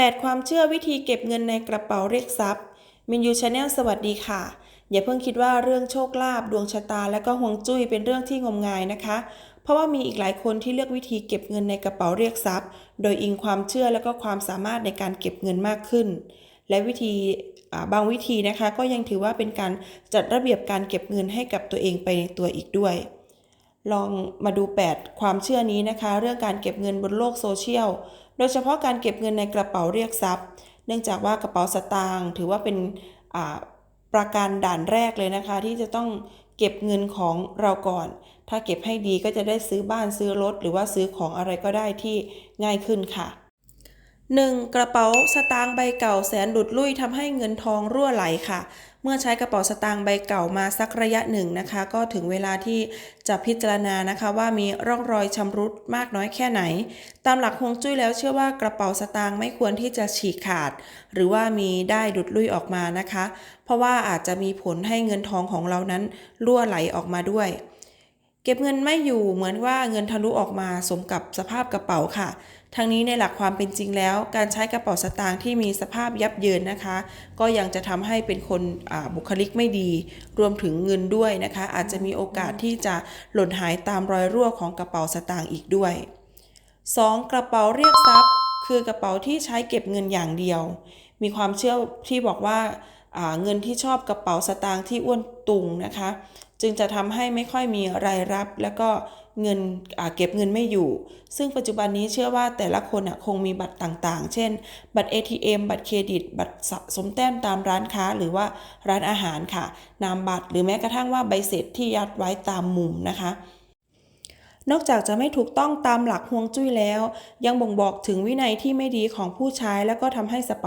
8 ความเชื่อวิธีเก็บเงินในกระเป๋าเรียกทรัพย์มินยูชาแนลสวัสดีค่ะ อย่าเพิ่งคิดว่าเรื่องโชคลาภดวงชะตา และก็ห่วงจุ้ยเป็นเรื่องที่งมงายนะคะ เพราะว่ามีอีกหลายคนที่เลือกวิธีเก็บเงินในกระเป๋าเรียกทรัพย์ โดยอิงความเชื่อและก็ความสามารถในการเก็บเงินมากขึ้น และวิธีบางวิธีนะคะ ก็ยังถือว่าเป็นการจัดระเบียบการเก็บเงินให้กับตัวเองไปในตัวอีกด้วย ลองมาดู 8 ความเชื่อนี้นะคะ เรื่องการเก็บเงินบนโลกโซเชียล โดยเฉพาะการเก็บเงินในกระเป๋าเรียกทรัพย์ เนื่องจากว่ากระเป๋าสตางค์ถือว่าเป็นอ่าประการด่านแรกเลยนะคะ ที่จะต้องเก็บเงินของเราก่อน ถ้าเก็บให้ดีก็จะได้ซื้อบ้านซื้อรถ หรือว่าซื้อของอะไรก็ได้ที่ง่ายขึ้นค่ะ 1. กระเป๋าสตางค์ใบเก่าแสนหลุดลุ่ยทำให้เงินทองรั่วไหลค่ะ เมื่อใช้กระเป๋าสตางค์ใบเก่ามาสักระยะหนึ่งนะคะ ก็ถึงเวลาที่จะพิจารณานะคะ ว่ามีร่องรอยชำรุดมากน้อยแค่ไหน ตามหลักฮวงจุ้ยแล้วเชื่อว่ากระเป๋าสตางค์ไม่ควรที่จะฉีกขาด หรือว่ามีได้หลุดลุ่ยออกมานะคะ เพราะว่าอาจจะมีผลให้เงินทองของเรานั้นรั่วไหลออกมาด้วย เก็บเงินไม่อยู่เหมือนว่าเงินทะลุออกมาสมกับสภาพกระเป๋าค่ะ ทั้งนี้ในหลักความเป็นจริงแล้ว การใช้กระเป๋าสตางค์ที่มีสภาพยับเยินนะคะ ก็ยังจะทำให้เป็นคนบุคลิกไม่ดี รวมถึงเงินด้วยนะคะ อาจจะมีโอกาสที่จะหล่นหายตามรอยรั่วของกระเป๋าสตางค์อีกด้วย 2. กระเป๋าเรียกทรัพย์ คือกระเป๋าที่ใช้เก็บเงินอย่างเดียว มีความเชื่อที่บอกว่าอ่าเงินที่ชอบกระเป๋าสตางค์ที่อ้วนตุงนะคะ จึงจะทำให้ไม่ค่อยมีรายรับ แล้วก็เงินเก็บเงินไม่อยู่ ซึ่งปัจจุบันนี้เชื่อว่าแต่ละคนคงมีบัตรต่างๆ เช่น บัตร ATM บัตรเครดิต บัตรสะสมแต้มตามร้านค้าหรือว่าร้านอาหารค่ะ นามบัตรหรือแม้กระทั่งว่าใบเสร็จที่ยัดไว้ตามมุมนะคะนอกจากจะไม่ถูกต้องตามหลักฮวงจุ้ยแล้ว ยังบ่งบอกถึงวินัยที่ไม่ดีของผู้ใช้ แล้วก็ทำให้กระ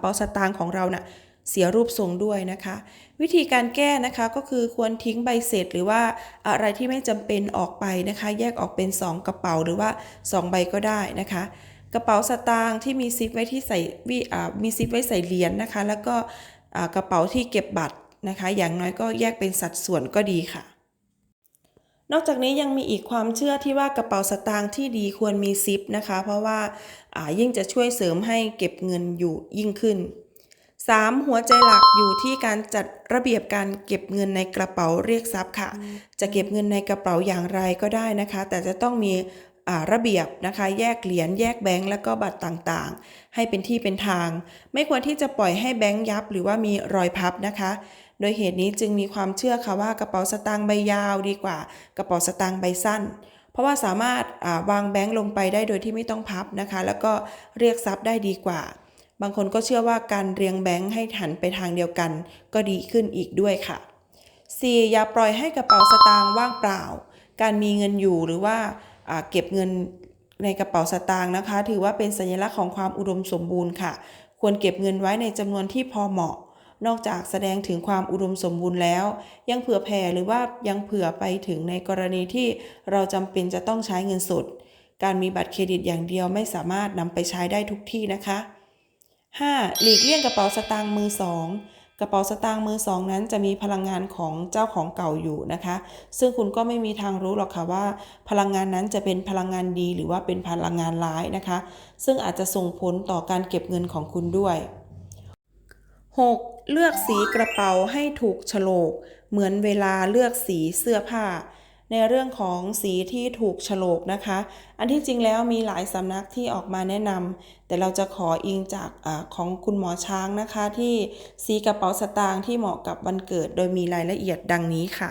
เป๋าสตางค์ของเราน่ะ เสียรูปทรงด้วยนะคะ วิธีการแก้นะคะก็คือควรทิ้งใบเสร็จหรือว่าอะไรที่ไม่จำเป็นออกไปนะคะ แยกออกเป็น 2 กระเป๋าหรือว่า 2 ใบก็ได้นะคะ กระเป๋าสตางค์ที่มีซิปไว้ที่ใส่วิมีซิปไว้ใส่เหรียญนะคะ แล้วก็กระเป๋าที่เก็บบัตรนะคะ อย่างน้อยก็แยกเป็นสัดส่วนก็ดีค่ะ นอกจากนี้ยังมีอีกความเชื่อที่ว่ากระเป๋าสตางค์ที่ดีควรมีซิปนะคะ เพราะว่ายิ่งจะช่วยเสริมให้เก็บเงินอยู่ยิ่งขึ้น 3. หัวใจหลักอยู่ที่การจัดระเบียบการเก็บเงินในกระเป๋าเรียกทรัพย์ค่ะ จะเก็บเงินในกระเป๋าอย่างไรก็ได้นะคะ แต่จะต้องมีอ่าระเบียบนะคะ แยกเหรียญแยกแบงก์แล้วก็บัตรต่างๆ ให้เป็นที่เป็นทาง ไม่ควรที่จะปล่อยให้แบงก์ยับ หรือว่ามีรอยพับนะคะ โดยเหตุนี้จึงมีความเชื่อค่ะว่ากระเป๋าสตางค์ใบยาวดีกว่ากระเป๋าสตางค์ใบสั้น เพราะว่าสามารถอ่าวางแบงก์ลงไปได้โดยที่ไม่ต้องพับนะคะ แล้วก็เรียกทรัพย์ได้ดีกว่า บางคนก็เชื่อว่าการเรียงแบงค์ให้หันไปทางเดียวกัน ก็ดีขึ้นอีกด้วยค่ะ 4. อย่าปล่อยให้กระเป๋าสตางค์ว่างเปล่า การมีเงินอยู่หรือว่าอ่าเก็บเงินในกระเป๋าสตางค์นะคะ ถือว่าเป็นสัญลักษณ์ของความอุดมสมบูรณ์ค่ะ ควรเก็บเงินไว้ในจำนวนที่พอเหมาะ นอกจากแสดงถึงความอุดมสมบูรณ์แล้ว ยังเผื่อแผ่หรือว่ายังเผื่อไปถึงในกรณีที่เราจำเป็นจะต้องใช้เงินสด การมีบัตรเครดิตอย่างเดียวไม่สามารถนำไปใช้ได้ทุกที่นะคะ 5. หลีกเลี่ยงกระเป๋าสตางค์มือสองกระเป๋าสตางค์มือสองนั้นจะมีพลังงานของเจ้าของเก่าอยู่นะคะ ซึ่งคุณก็ไม่มีทางรู้หรอกค่ะว่า พลังงานนั้นจะเป็นพลังงานดีหรือว่าเป็นพลังงานร้ายนะคะ ซึ่งอาจจะส่งผลต่อการเก็บเงินของคุณด้วย 6. เลือกสีกระเป๋าให้ถูกโฉลก เหมือนเวลาเลือกสีเสื้อผ้า ในเรื่องของสีที่ถูกฉลกนะคะ อันที่จริงแล้วมีหลายสำนักที่ออกมาแนะนำแต่เราจะขออิงจากอของคุณหมอช้างนะคะ ที่สีกระเป๋าสตางค์ที่เหมาะกับวันเกิด โดยมีรายละเอียดดังนี้ค่ะ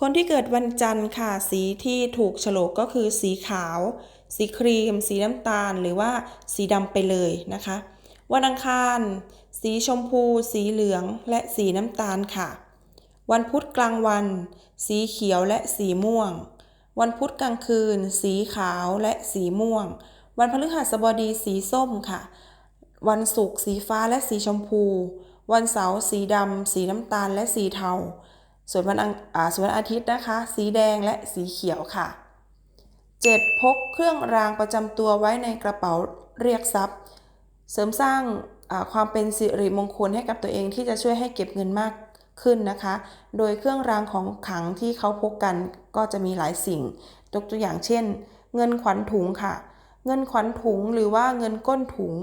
คนที่เกิดวันจันทร์ค่ะ สีที่ถูกฉลกก็คือสีขาว สีครีม สีน้ำตาล หรือว่าสีดำไปเลยนะคะ วันอังคาร สีชมพู สีเหลือง และสีน้ำตาลค่ะ วันพุธกลางวัน สีเขียวและสีม่วง วันพุธกลางคืน สีขาวและสีม่วง วันพฤหัสบดีสีส้มค่ะ วันศุกร์สีฟ้าและสีชมพู วันเสาร์สีดำสีน้ำตาลและสีเทา ส่วนวันอังอ่าส่วนวันอาทิตย์นะคะ สีแดงและสีเขียวค่ะ 7. พกเครื่องรางประจำตัวไว้ในกระเป๋าเรียกทรัพย์ เสริมสร้างความเป็นสิริมงคลให้กับตัวเองที่จะช่วยให้เก็บเงินมาก ขึ้นนะคะ โดยเครื่องรางของขลังที่เขาพกกันก็จะมีหลายสิ่งยกตัวอย่างเช่น เงินขวัญถุงค่ะ เงินขวัญถุงหรือว่าเงินก้นถุง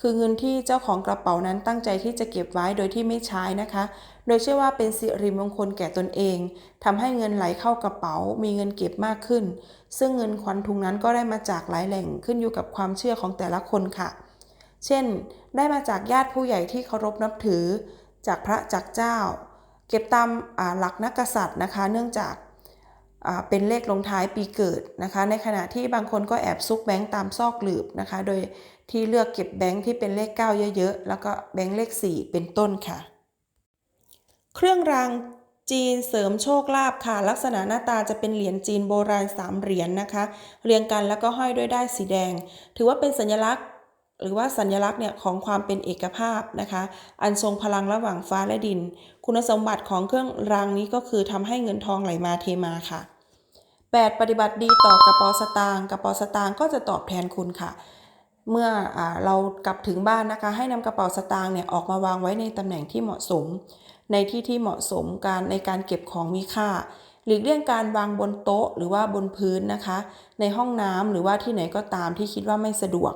คือเงินที่เจ้าของกระเป๋านั้นตั้งใจที่จะเก็บไว้โดยที่ไม่ใช้นะคะ โดยเชื่อว่าเป็นสิริมงคลแก่ตนเองทำให้เงินไหลเข้ากระเป๋า มีเงินเก็บมากขึ้น ซึ่งเงินขวัญถุงนั้นก็ได้มาจากหลายแหล่งขึ้นอยู่กับความเชื่อของแต่ละคนค่ะ เช่น ได้มาจากญาติผู้ใหญ่ที่เคารพนับถือ จากพระจากเจ้า เก็บตามหลักนักกษัตริย์นะคะ เนื่องจากเป็นเลขลงท้ายปีเกิดนะคะ ในขณะที่บางคนก็แอบซุกแบงค์ตามซอกหลืบนะคะ โดยที่เลือกเก็บแบงค์ที่เป็นเลข 9 เยอะๆ แล้วก็แบงค์เลข 4 เป็นต้นค่ะ เครื่องรางจีนเสริมโชคลาภค่ะ ลักษณะหน้าตาจะเป็นเหรียญจีนโบราณ 3 เหรียญนนะคะ เรียงกันแล้วก็ห้อยด้วยด้ายสีแดง ถือว่าเป็นสัญลักษณ์ หรือว่าสัญลักษณ์เนี่ยของความเป็นเอกภาพนะคะ อันทรงพลังระหว่างฟ้าและดิน คุณสมบัติของเครื่องรางนี้ก็คือทำให้เงินทองไหลมาเทมาค่ะ 8. ปฏิบัติดีต่อกระเป๋าสตางค์กระเป๋าสตางค์ก็จะตอบแทนคุณค่ะ เมื่ออเรากลับถึงบ้านนะคะ ให้นำกระเป๋าสตางค์เนี่ยออกมาวางไว้ในตำแหน่งที่เหมาะสม ในที่ที่เหมาะสมการในการเก็บของมีค่าหลีกเลี่ยงการวางบนโต๊ะหรือว่าบนพื้นนะคะ ในห้องน้ำหรือว่าที่ไหนก็ตามที่คิดว่าไม่สะดวก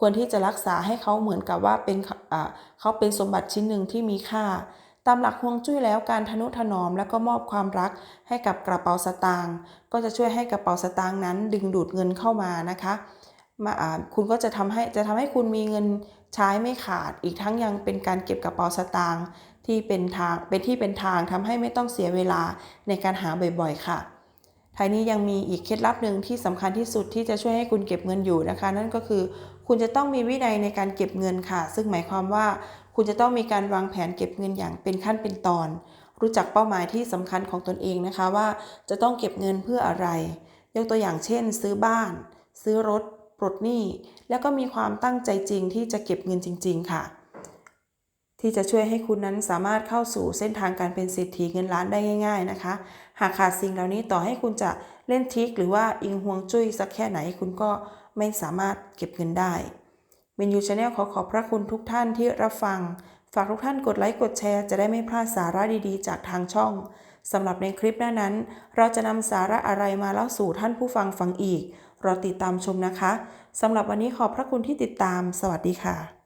ควรที่จะรักษาให้เขาเหมือนกับว่าเป็นเขาเป็นสมบัติชิ้นหนึ่งที่มีค่า ตามหลักฮวงจุ้ยแล้วการทนุถนอม และก็มอบความรักให้กับกระเป๋าสตางค์ก็จะช่วยให้กระเป๋าสตางค์นั้น ดึงดูดเงินเข้ามานะคะมาอ่าคุณก็จะทำให้จะทำให้คุณมีเงินใช้ไม่ขาด อีกทั้งยังเป็นการเก็บกระเป๋าสตางค์ที่เป็นทางเป็นที่เป็นทางทำให้ไม่ต้องเสียเวลาในการหาบ่อยๆ ค่ะ ท้ายนี้ยังมีอีกเคล็ดลับหนึ่งที่สำคัญที่สุดที่จะช่วยให้คุณเก็บเงินอยู่นะคะ นั่นก็คือคุณจะต้องมีวินัยในการเก็บเงินค่ะ ซึ่งหมายความว่าคุณจะต้องมีการวางแผนเก็บเงินอย่างเป็นขั้นเป็นตอน รู้จักเป้าหมายที่สำคัญของตนเองนะคะว่าจะต้องเก็บเงินเพื่ออะไร ยกตัวอย่างเช่น ซื้อบ้าน ซื้อรถปลดหนี้ แล้วก็มีความตั้งใจจริงที่จะเก็บเงินจริง ๆ ค่ะ ที่จะช่วยให้คุณนั้นสามารถเข้าสู่เส้นทางการเป็นเศรษฐีเงินล้านได้ง่าย ๆนะคะ หากขาดสิ่งเหล่านี้ต่อให้คุณจะเล่นทริกหรือว่าอิงห่วงจุ้ยสักแค่ไหนคุณก็ไม่สามารถเก็บเงินได้เมนยูชาแนลขอขอบพระคุณทุกท่านที่รับฟัง ฝากทุกท่านกดไลค์กดแชร์จะได้ไม่พลาดสาระดีๆ จากทางช่องสำหรับในคลิปหน้านั้น เราจะนำสาระอะไรมาเล่าสู่ท่านผู้ฟังฟังอีกรอติดตามชมนะคะสำหรับวันนี้ขอบพระคุณที่ติดตาม สวัสดีค่ะ